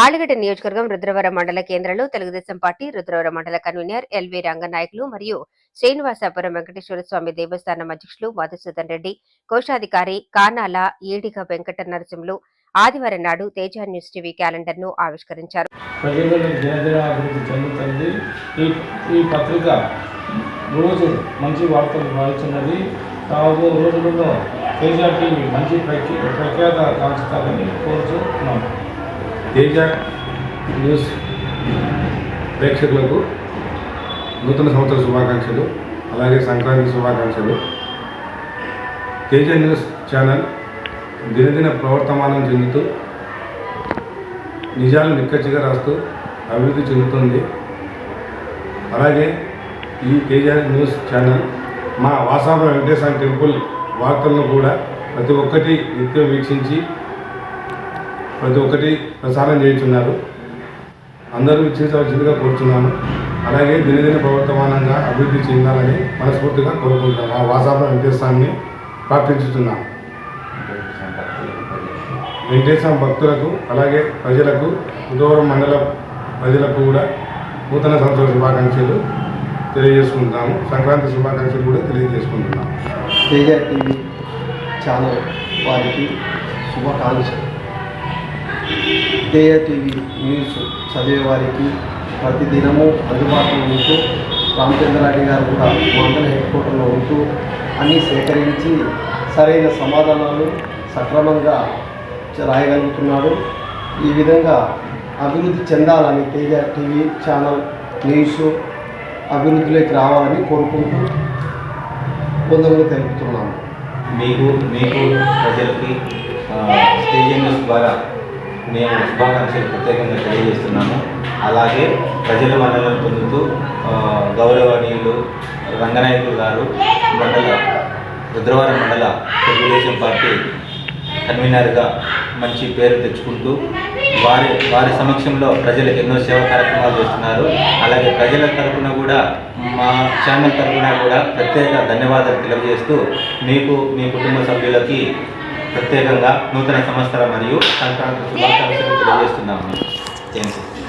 ఆలగడ్డ నియోజకవర్గం రుద్రవరం మండల కేంద్రంలో తెలుగుదేశం పార్టీ రుద్రవరం మండల కన్వీనర్ ఎల్వి రంగనాయకులు మరియు శ్రీనివాసాపురం వెంకటేశ్వర స్వామి దేవస్థానం అధ్యక్షులు మధుసూదన్ రెడ్డి కోశాధికారి కానాల ఈడిగ వెంకట నరసింహులు ఆదివారం నాడు తేజ న్యూస్ టీవీ క్యాలెండర్ను ఆవిష్కరించారు ఈ పత్రిక రోజు మంచి వార్తలు రాస్తున్నది రాబో రోజులలో తేజాకి మంచి ప్రఖ్యాత కాంచుతారని కోరుతున్నాం తేజ న్యూస్ ప్రేక్షకులకు నూతన సంవత్సర శుభాకాంక్షలు అలాగే సంక్రాంతి శుభాకాంక్షలు. తేజ న్యూస్ ఛానల్ దినదిన ప్రవర్తమానం చెందుతూ నిజాలు నిక్కచ్చిగా రాస్తూ అభివృద్ధి చెందుతుంది. అలాగే ఈ తేజ న్యూస్ ఛానల్ మా వాసాపురం వెంకటేశ్వర టెంపుల్ వార్తలను కూడా ప్రతి ఒక్కటి నిత్యం వీక్షించి ప్రతి ఒక్కటి ప్రసారం చేస్తున్నారు. అందరూ ఇచ్చేసవలసిందిగా కోరుతున్నాను అలాగే దినదిన ప్రవర్తమానంగా అభివృద్ధి చెందాలని మనస్ఫూర్తిగా కోరుకుంటున్నాను. ఆ వాసాపుర వెంకటేశ్వరాన్ని ప్రార్థించుతున్నాను వెంకటేశ్వర భక్తులకు అలాగే ప్రజలకు ఉదవరం మండల ప్రజలకు కూడా నూతన సంవత్సర శుభాకాంక్షలు తెలియజేసుకుంటున్నాము సంక్రాంతి శుభాకాంక్షలు కూడా తెలియజేసుకుంటున్నాము తేజ టీవీ ఛానల్ వారికి శుభాకాంక్షలు. తేజ టీవీ న్యూస్ చదివే వారికి ప్రతిదినము అందుబాటులో ఉంటూ రామచంద్రారెడ్డి గారు కూడా మండల హెడ్ క్వార్టర్లో ఉంటూ అన్నీ సేకరించి సరైన సమాధానాలు సక్రమంగా చ- రాయగలుగుతున్నాడు. ఈ విధంగా అభివృద్ధి చెందాలని తేజ టీవీ ఛానల్ న్యూస్ అభివృద్ధిలోకి రావాలని కోరుకుంటూ కొందరు తెలుపుతున్నాము మీకు మీకు ప్రజలకి ఆ, న్యూస్ ద్వారా మేము శుభాకాంక్షలు ప్రత్యేకంగా తెలియజేస్తున్నాము. అలాగే ప్రజల మన్నలను పొందుతూ గౌరవనీయులు రంగనాయకులు గారు మండల రుద్రవరం మండల తెలుగుదేశం పార్టీ కన్వీనర్గా మంచి పేరు తెచ్చుకుంటూ వారి వారి సమక్షంలో ప్రజలకు ఎన్నో సేవా కార్యక్రమాలు చేస్తున్నారు. అలాగే ప్రజల తరఫున కూడా మా ఛానల్ తరఫున కూడా ప్రత్యేక ధన్యవాదాలు తెలియజేస్తూ మీకు మీ కుటుంబ సభ్యులకి ప్రత్యేకంగా నూతన సంవత్సరం మరియు సంక్రాంతి శుభాకాంక్షలు తెలియజేస్తున్నాము. Thank you